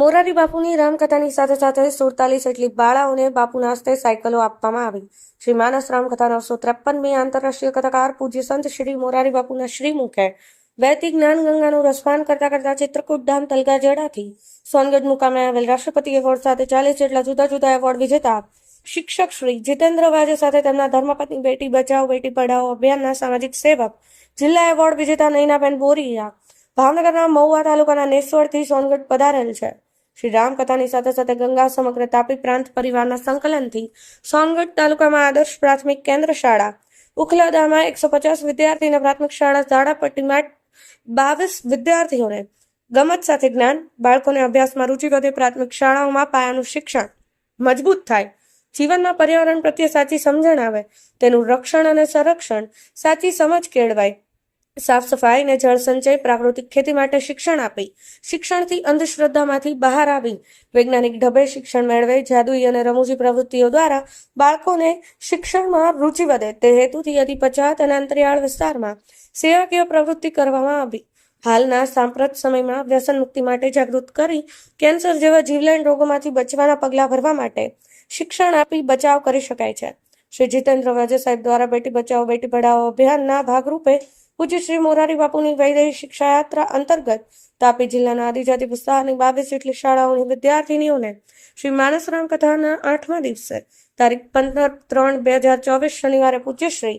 મોરારી બાપુની રામકથાની સાથે સાથે સુડતાલીસ જેટલી બાળાઓને બાપુના હસ્તે સાયકલો આપવામાં આવી. શ્રી માનસ રામકથા નવસો ત્રેપનમી આંતરરાષ્ટ્રીય કથાકાર પૂજ્ય સંત શ્રી મોરારી બાપુના શ્રીમુખે વૈદિક જ્ઞાન ગંગાનું રસપાન કરતા કરતા ચિત્રકૂટ ધામ તલગા જેડાથી સોનગઢ મુકામે આવેલ રાષ્ટ્રપતિ એવોર્ડ સાથે ચાલીસ જેટલા જુદા જુદા એવોર્ડ વિજેતા શિક્ષક શ્રી જીતેન્દ્ર વાજે સાથે તેમના ધર્મપત્ની બેટી બચાવો, બેટી પઢાઓ અભિયાનના સામાજિક સેવક, જિલ્લા એવોર્ડ વિજેતા નૈનાબેન બોરિયા ભાવનગરના મહુવા તાલુકાના નેસવડથી સોનગઢ પધારેલ છે. શ્રી રામકથાની સાથે સાથે ગંગા સમગ્ર તાપી પ્રાંત પરિવારના સંકલનથી સોનગઢ તાલુકામાં આદર્શ પ્રાથમિક કેન્દ્ર શાળા. ઉખલાદામાં એકસો પચાસ વિદ્યાર્થીને પ્રાથમિક શાળા ઝાડાપટ્ટીમાં બાવીસ વિદ્યાર્થીઓને ગમત સાથે જ્ઞાન, બાળકોને અભ્યાસમાં રુચિ વધે પ્રાથમિક શાળાઓમાં પાયાનું શિક્ષણ મજબૂત થાય. જીવનમાં પર્યાવરણ પ્રત્યે સાચી સમજણ આવે, તેનું રક્ષણ અને સંરક્ષણ સાચી સમજ કેળવાય. સાફ સફાઈ અને જળ સંચય પ્રાકૃતિક ખેતી માટે શિક્ષણ આપી. શિક્ષણથી અંધશ્રદ્ધામાંથી બહાર આવી. વૈજ્ઞાનિક ઢબે શિક્ષણ મેળવે, જાદુઈ અને રમૂજી પ્રવૃત્તિઓ દ્વારા બાળકોને શિક્ષણમાં રુચિ વધે. તે હેતુથી અતિ પછાત અને અંતરિયાળ વિસ્તારમાં સેવાકીય પ્રવૃત્તિ કરવામાં આવી. હાલના સાંપ્રત સમયમાં વ્યસન મુક્તિ માટે જાગૃત કરી કેન્સર જેવા જીવલેણ રોગોમાંથી બચવાના પગલાં ભરવા માટે શિક્ષણ આપી બચાવ કરી શકાય છે. શ્રી જીતેન્દ્ર વાજે સાહેબ દ્વારા બેટી બચાવો, બેટી પઢાઓ અભિયાનના ભાગરૂપે પૂજ્ય શ્રી મોરારી બાપુની વૈદેહી શિક્ષા યાત્રા અંતર્ગત તાપી જિલ્લાના આદિજાતિ વિસ્તારની બાવીસ જેટલી શાળાઓની વિદ્યાર્થીનીઓને શ્રી માનસરામ કથાના આઠમા દિવસે તારીખ પંદર ત્રણ બે હજાર ચોવીસ શનિવારે પૂજ્ય શ્રી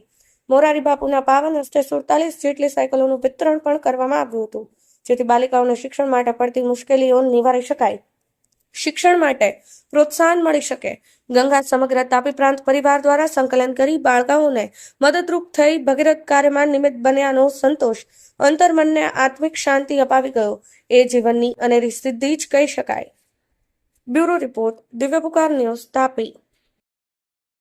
મોરારી બાપુના પાવન હસ્તે સુડતાલીસ જેટલી સાયકલોનું વિતરણ પણ કરવામાં આવ્યું હતું, જેથી બાલિકાઓને શિક્ષણ માટે પડતી મુશ્કેલીઓ નિવારી શકાય. શિક્ષણ માટે પ્રોત્સાહન મળી શકે. ગંગા સમગ્ર તાપી પ્રાંત પરિવાર દ્વારા સંકલન કરી બાળકાઓને મદદરૂપ થઈ ભગીરથ કાર્યમાં નિમિત્ત બન્યાનો સંતોષ, અંતર્મનને આત્મિક શાંતિ અપાવી ગયો. એ જીવનની અનેરી સિદ્ધિ જ કહી શકાય. બ્યુરો રિપોર્ટ, દિવ્ય પુકાર ન્યૂઝ તાપી.